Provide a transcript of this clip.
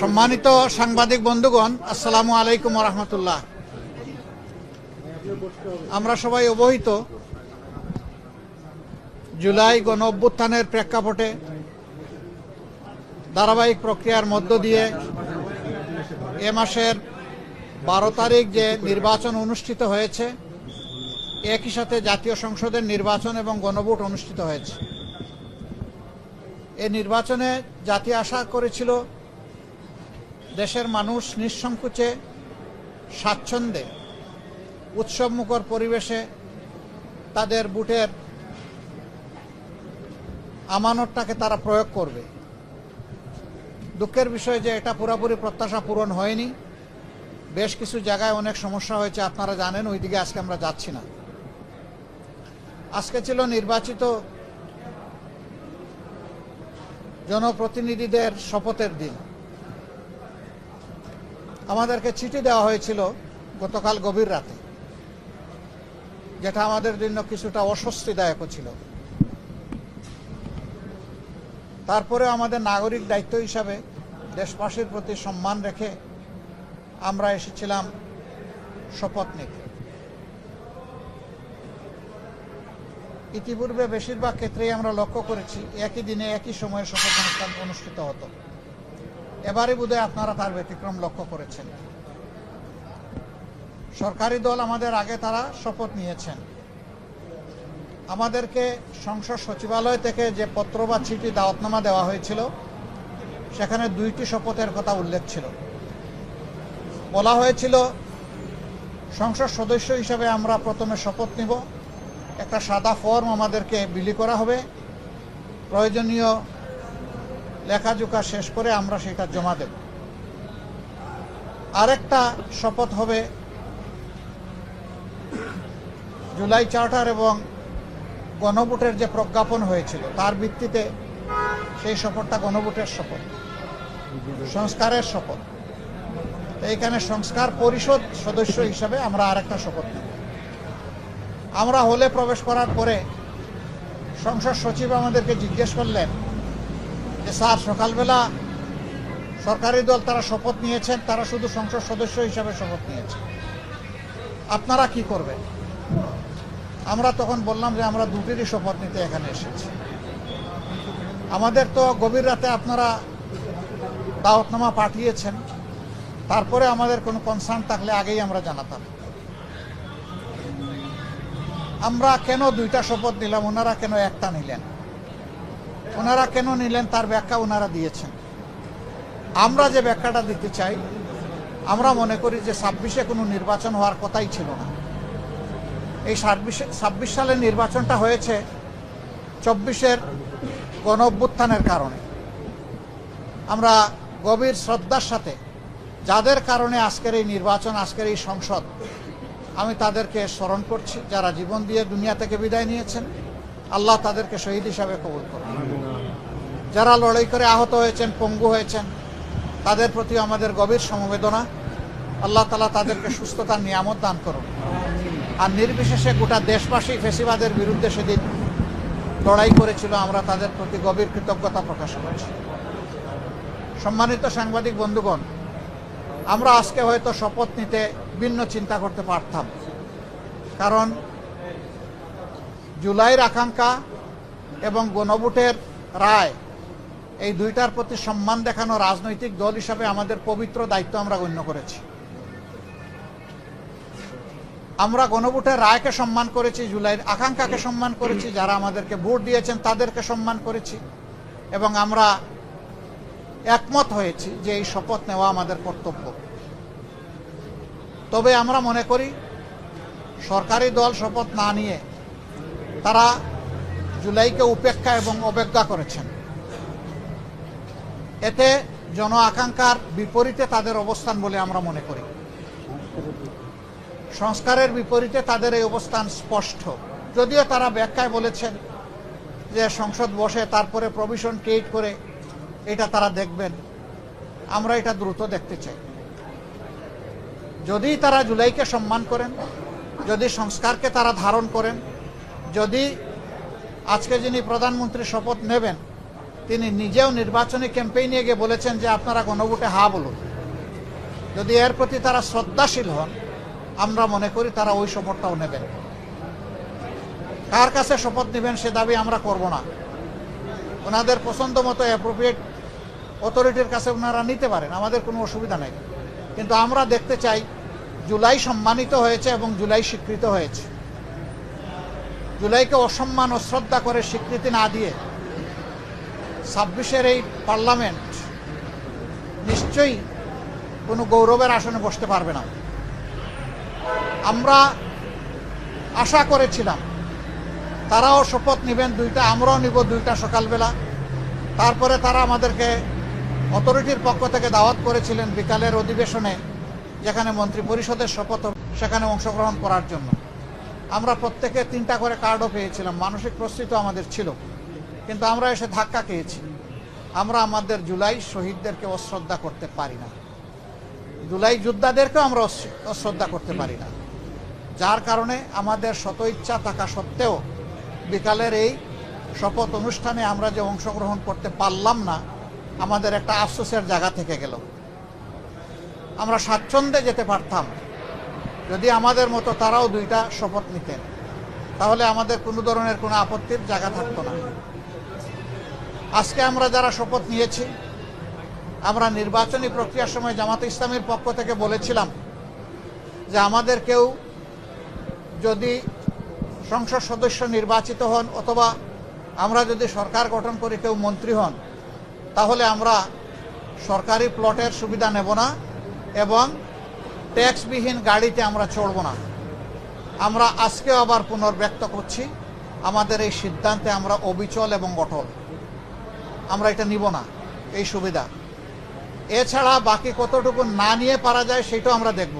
সম্মানিত সাংবাদিক বন্ধুগণ, আসসালামু আলাইকুম রহমতুল্লাহ। আমরা সবাই অবহিত। জুলাই গণ অভ্যুত্থানের প্রেক্ষাপটে ধারাবাহিক প্রক্রিয়ার মধ্য দিয়ে এ মাসের বারো তারিখ যে নির্বাচন অনুষ্ঠিত হয়েছে, একই সাথে জাতীয় সংসদের নির্বাচন এবং গণভোট অনুষ্ঠিত হয়েছে। এই নির্বাচনে জাতি আশা করেছিল দেশের মানুষ নিঃসংকোচে স্বাচ্ছন্দ্যে উৎসবমুখর পরিবেশে তাদের বুটের আমানতটাকে তারা প্রয়োগ করবে। দুঃখের বিষয় যে এটা পুরোপুরি প্রত্যাশা পূরণ হয়নি। বেশ কিছু জায়গায় অনেক সমস্যা হয়েছে, আপনারা জানেন, ওইদিকে আজকে আমরা যাচ্ছি না। আজকে ছিল নির্বাচিত জনপ্রতিনিধিদের শপথের দিন। আমাদেরকে চিঠি দেওয়া হয়েছিল গতকাল গভীর রাতে, যেটা আমাদের জন্য কিছুটা অস্বস্তিদায়ক ছিল। তারপরে আমাদের নাগরিক দায়িত্ব হিসাবে দেশবাসীর প্রতি সম্মান রেখে আমরা এসেছিলাম শপথ নিতে। ইতিপূর্বে বেশিরভাগ ক্ষেত্রেই আমরা লক্ষ্য করেছি, একই দিনে একই সময়ে শপথ অনুষ্ঠান অনুষ্ঠিত হতো। এবারে বোধহয় আপনারা তার ব্যতিক্রম লক্ষ্য করেছেন। সরকারি দল আমাদের আগে তারা শপথ নিয়েছেন। আমাদেরকে সংসদ সচিবালয় থেকে যে পত্র বা চিঠি দাওয়াতনামা দেওয়া হয়েছিল, সেখানে দুইটি শপথের কথা উল্লেখ ছিল। বলা হয়েছিল, সংসদ সদস্য হিসাবে আমরা প্রথমে শপথ নিব একটা সাদা ফর্ম আমাদেরকে বিলি করা হবে। প্রয়োজনীয় লেখাজোখা শেষ করে আমরা সেটা জমা দেব। আরেকটা শপথ হবে জুলাই চার্টার এবং গণভোটের যে প্রজ্ঞাপন হয়েছিল, তার ভিত্তিতে সেই শপথটা গণভোটের শপথ, সংস্কারের শপথ। এইখানে সংস্কার পরিষদ সদস্য হিসাবে আমরা আরেকটা শপথ নেব। আমরা হলে প্রবেশ করার পরে সংসদ সচিব আমাদেরকে জিজ্ঞেস করলেন যে, স্যার, সকালবেলা সরকারি দল তারা শপথ নিয়েছেন, তারা শুধু সংসদ সদস্য হিসাবে শপথ নিয়েছে। আপনারা কি করবেন? আমরা তখন বললাম যে, আমরা দুটিরই শপথ নিতে এখানে এসেছি। আমাদের তো গভীর রাতে আপনারা দাওয়াতনামা পাঠিয়েছেন। তারপরে আমাদের কোনো কনসার্ন থাকলে আগেই আমরা জানাতাম। আমরা কেন দুইটা শপথ নিলাম? ওনারা কেন একটা নিলেন? ওনারা কেন নিলেন? তার ব্যাখ্যা ওনারা দিয়েছেন। আমরা যে ব্যাখ্যাটা দিতে চাই, আমরা মনে করি যে ছাব্বিশে কোনো নির্বাচন হওয়ার কথাই ছিল না। এই ছাব্বিশে সালের নির্বাচনটা হয়েছে চব্বিশের গণ অভ্যুত্থানের কারণে। আমরা গভীর শ্রদ্ধার সাথে, যাদের কারণে আজকের এই নির্বাচন, আজকের এই সংসদ আমি তাদেরকে স্মরণ করছি, যারা জীবন দিয়ে দুনিয়া থেকে বিদায় নিয়েছেন, আল্লাহ তাদেরকে শহীদ হিসাবে কবুল করুন। যারা লড়াই করে আহত হয়েছেন, পঙ্গু হয়েছেন, তাদের প্রতি আমাদের গভীর সমবেদনা। আল্লাহ তালা তাদেরকে সুস্থতার নিয়ামত দান করুন। আর নির্বিশেষে গোটা দেশবাসী ফেসিবাদের বিরুদ্ধে সেদিন লড়াই করেছিল, আমরা তাদের প্রতি গভীর কৃতজ্ঞতা প্রকাশ করছি। সম্মানিত সাংবাদিক বন্ধুগণ, আমরা আজকে হয়তো শপথ নিতে ভিন্ন চিন্তা করতে পারতাম। কারণ জুলাইয়ের আকাঙ্ক্ষা এবং গণভোটের রায়, এই দুইটার প্রতি সম্মান দেখানো রাজনৈতিক দল হিসাবে আমাদের পবিত্র দায়িত্ব আমরা গণ্য করেছি। আমরা গণভোটের রায়কে সম্মান করেছি, জুলাইয়ের আকাঙ্ক্ষাকে সম্মান করেছি, যারা আমাদেরকে ভোট দিয়েছেন তাদেরকে সম্মান করেছি এবং আমরা একমত হয়েছি যে এই শপথ নেওয়া আমাদের কর্তব্য। তবে আমরা মনে করি সরকারি দল শপথ না নিয়ে তারা জুলাইকে উপেক্ষা এবং অবজ্ঞা করেছেন। এতে জন আকাঙ্ক্ষার বিপরীতে তাদের অবস্থান বলে আমরা মনে করি। সংস্কারের বিপরীতে তাদের এই অবস্থান স্পষ্ট। যদিও তারা ব্যাখ্যায় বলেছেন যে সংসদ বসে তারপরে প্রভিশন ক্রিয়েট করে এটা তারা দেখবেন। আমরা এটা দ্রুত দেখতে চাই। যদি তারা জুলাইকে সম্মান করেন, যদি সংস্কারকে তারা ধারণ করেন, যদি আজকে যিনি প্রধানমন্ত্রী শপথ নেবেন, তিনি নিজেও নির্বাচনী ক্যাম্পেইনে গিয়ে বলেছেন যে আপনারা গণভোটে হা বলুন। যদি এর প্রতি তারা শ্রদ্ধাশীল হন, আমরা মনে করি তারা ওই শপথটাও নেবেন। কার কাছে শপথ নেবেন সে দাবি আমরা করব না। ওনাদের পছন্দ মতো অ্যাপ্রোপ্রিয়েট অথরিটির কাছে ওনারা নিতে পারেন, আমাদের কোনো অসুবিধা নেই। কিন্তু আমরা দেখতে চাই জুলাই সম্মানিত হয়েছে এবং জুলাই স্বীকৃত হয়েছে। জুলাইকে অসম্মান অশ্রদ্ধা করে স্বীকৃতি না দিয়ে ছাব্বিশের এই পার্লামেন্ট নিশ্চয়ই কোনো গৌরবের আসনে বসতে পারবে না। আমরা আশা করেছিলাম তারাও শপথ নেবেন, দুইটা আমরাও নিব দুইটা সকালবেলা। তারপরে তারা আমাদেরকে অথরিটির পক্ষ থেকে দাওয়াত করেছিলেন বিকালের অধিবেশনে, যেখানে মন্ত্রী পরিষদের শপথ, সেখানে অংশগ্রহণ করার জন্য। আমরা প্রত্যেকে তিনটা করে কার্ডও পেয়েছিলাম, মানসিক প্রস্তুতি আমাদের ছিল। কিন্তু আমরা এসে ধাক্কা খেয়েছি। আমরা আমাদের জুলাই শহীদদেরকে অশ্রদ্ধা করতে পারি না। জুলাই যোদ্ধাদেরকেও আমরা অশ্রদ্ধা করতে পারি না। যার কারণে আমাদের শত ইচ্ছা থাকা সত্ত্বেও বিকালের এই শপথ অনুষ্ঠানে আমরা যে অংশগ্রহণ করতে পারলাম না আমাদের একটা আফসোসের জায়গা থেকে গেল। আমরা স্বাচ্ছন্দ্যে যেতে পারতাম, যদি আমাদের মতো তারাও দুইটা শপথ নিতেন। তাহলে আমাদের কোনো ধরনের কোনো আপত্তির জায়গা থাকতো না। আজকে আমরা যারা শপথ নিয়েছি, আমরা নির্বাচনী প্রক্রিয়ার সময় জামাত ইসলামের পক্ষ থেকে বলেছিলাম যে আমাদের কেউ যদি সংসদ সদস্য নির্বাচিত হন অথবা আমরা যদি সরকার গঠন করি কেউ মন্ত্রী হন তাহলে আমরা সরকারি প্লটের সুবিধা নেব না এবং ট্যাক্সবিহীন গাড়িতে আমরা চড়ব না। আমরা আজকেও আবার পুনর্ব্যক্ত করছি। আমাদের এই সিদ্ধান্তে আমরা অবিচল এবং অটল আমরা এটা নিব না, এই সুবিধা। এছাড়া বাকি কতটুকু না নিয়ে পারা যায় সেটাও আমরা দেখব।